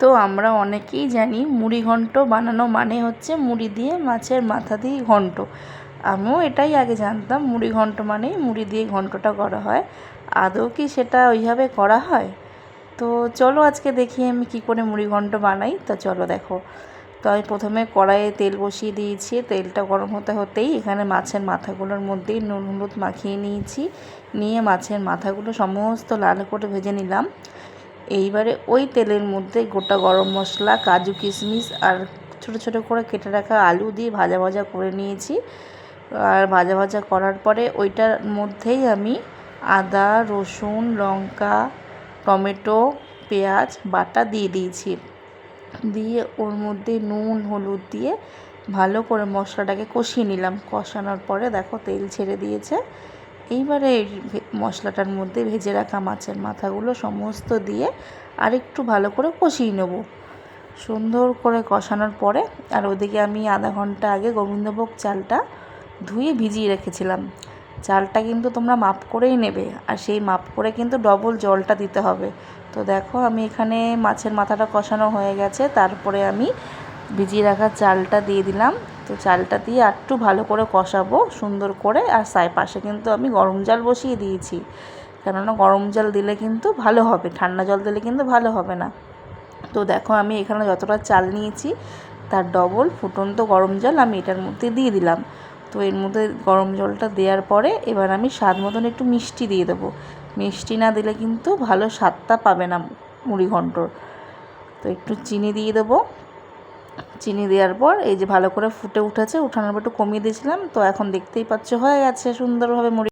তো আমরা অনেকেই জানি মুড়ি ঘন্ট বানানো মানে হচ্ছে মুড়ি দিয়ে মাছের মাথা দিয়ে ঘন্ট। আমিও এটাই আগে জানতাম, মুড়ি ঘন্ট মানেই মুড়ি দিয়ে ঘন্টটা করা হয়। আদৌ কি সেটা ওইভাবে করা হয়? তো চলো আজকে দেখি আমি কি করে মুড়ি ঘন্ট বানাই, তো চলো দেখো। তো আমি প্রথমে কড়াইয়ে তেল বসিয়ে দিয়েছি, তেলটা গরম হতে হতেই এখানে মাছের মাথাগুলোর মধ্যেই নুন, হলুদ মাখিয়ে নিয়েছি। নিয়ে মাছের মাথাগুলো সমস্ত লাল করে ভেজে নিলাম। এইবারে ওই তেলের মধ্যে গোটা গরম মশলা, কাজু কিশমিশ আর ছোট ছোট করে কেটে রাখা আলু দিয়ে ভাজা ভাজা করে নিয়েছি। আর ভাজা ভাজা করার পরে ওইটার মধ্যেই আমি আদা, রসুন, লঙ্কা, টমেটো, পেঁয়াজ, বাটা দিয়ে দিয়েছি। দিয়ে ওর মধ্যে নুন, হলুদ দিয়ে ভালো করে মশলাটাকে কষিয়ে নিলাম। কষানোর পরে দেখো তেল ছেড়ে দিয়েছে। এইবারে এই মশলাটার মধ্যে ভেজে রাখা মাছের মাথাগুলো সমস্ত দিয়ে আরেকটু ভালো করে কষিয়ে নেব। সুন্দর করে কষানোর পরে, আর ওদিকে আমি আধা ঘণ্টা আগে গোবিন্দভোগ চালটা ধুয়ে ভিজিয়ে রেখেছিলাম। চালটা কিন্তু তোমরা মাপ করেই নেবে, আর সেই মাপ করে কিন্তু ডবল জলটা দিতে হবে। তো দেখো, আমি এখানে মাছের মাথাটা কষানো হয়ে গেছে, তারপরে আমি ভিজিয়ে রাখা চালটা দিয়ে দিলাম। তো চালটা দিয়ে একটু ভালো করে কষাবো, সুন্দর করে। আর সাই পাশে কিন্তু আমি গরম জল বসিয়ে দিয়েছি। কেননা গরম জল দিলে কিন্তু ভালো হবে, ঠান্ডা জল দিলে কিন্তু ভালো হবে না। তো দেখো আমি এখানে যতটা চাল নিয়েছি, তার ডবল ফুটন্ত গরম জল আমি এটার মধ্যে দিয়ে দিলাম। তো এর মধ্যে গরম জলটা দেওয়ার পরে এবার আমি স্বাদ মতন একটু মিষ্টি দিয়ে দেবো। মিষ্টি না দিলে কিন্তু ভালো স্বাদটা পাবে না মুড়ি ঘন্টর তো একটু চিনি দিয়ে দেবো। চিনি দেওয়ার পর এই যে ভালো করে ফুটে উঠেছে, উঠানোর পর একটু কমিয়ে দিয়েছিলাম, তো এখন দেখতেই পাচ্ছ হয়ে গেছে সুন্দরভাবে মুড়ি